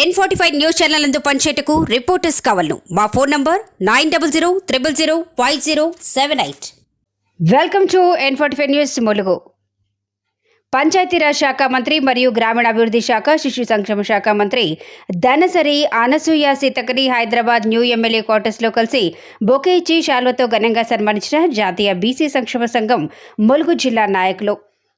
N forty five news channel అందు పనిచేయటకు reporters కావాలను. మా phone number nine double zero triple zero five zero seven eight welcome to N forty five news Mulugu Panchayati Raj శాఖ మంత్రి మరియు గ్రామీణాభివృద్ధి శాఖ శిశు సంక్షేమ శాఖ మంత్రి ధనసరి అనసూయ సీతకని హైదరాబాద్ న్యూ ఎమ్మెల్యే క్వార్టర్స్లో కలిసి బొకే ఇచ్చి శాల్వతో ఘనంగా సన్మానించిన జాతీయ బీసీ సంక్షేమ సంఘం ములుగు జిల్లా నాయకులు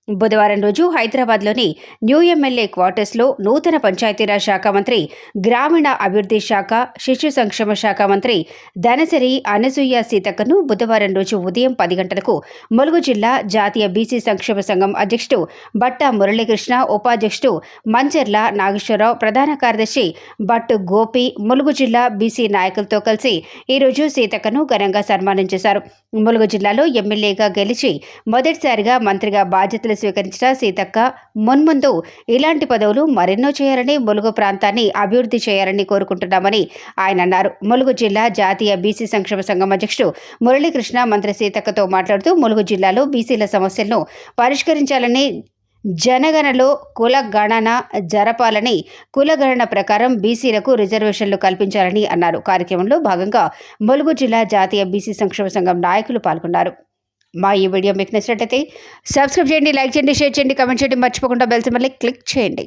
బుధవారం రోజు హైదరాబాద్లోని న్యూ ఎమ్మెల్యే క్వార్టర్స్లో నూతన పంచాయతీరాజ్ శాఖ మంత్రి గ్రామీణ అభివృద్ధి శాఖ శిశు సంక్షేమ శాఖ మంత్రి ధనసరి అనసూయ సీతక్కను బుధవారం రోజు ఉదయం పది గంటలకు ములుగు జిల్లా జాతీయ బీసీ సంక్షేమ సంఘం అధ్యక్షుడు బట్ట మురళీకృష్ణ ఉపాధ్యక్షుడు మంచెర్ల నాగేశ్వరరావు ప్రధాన కార్యదర్శి భట్టు గోపి ములుగు జిల్లా బీసీ నాయకులతో కలిసి ఈరోజు సీతక్కను ఘనంగా సన్మానం చేశారు. ములుగు జిల్లాలో ఎమ్మెల్యేగా గెలిచి మొదటిసారిగా మంత్రిగా బాధ్యతలు స్వీకరించిన సీతక్క మున్ముందు ఇలాంటి పదవులు మరెన్నో చేయాలని ములుగు ప్రాంతాన్ని అభివృద్ధి చేయాలని కోరుకుంటున్నామని ఆయన అన్నారు. ములుగు జిల్లా జాతీయ బీసీ సంక్షేమ సంఘం అధ్యక్షుడు మురళీకృష్ణ మంత్రి సీతక్కతో మాట్లాడుతూ ములుగు జిల్లాలో బీసీల సమస్యలను పరిష్కరించాలని జనగణలో కుల గణన జరపాలని కులగణన ప్రకారం బీసీలకు రిజర్వేషన్లు కల్పించాలని అన్నారు. కార్యక్రమంలో భాగంగా ములుగు జిల్లా జాతీయ బీసీ సంక్షేమ సంఘం నాయకులు పాల్గొన్నారు. మా ఈ వీడియో మీకు నచ్చినట్లయితే సబ్స్క్రైబ్ చేయండి లైక్ చేయండి షేర్ చేయండి కమెంట్ చేయండి. మర్చిపోకుండా బెల్ సింబల్ని క్లిక్ చేయండి.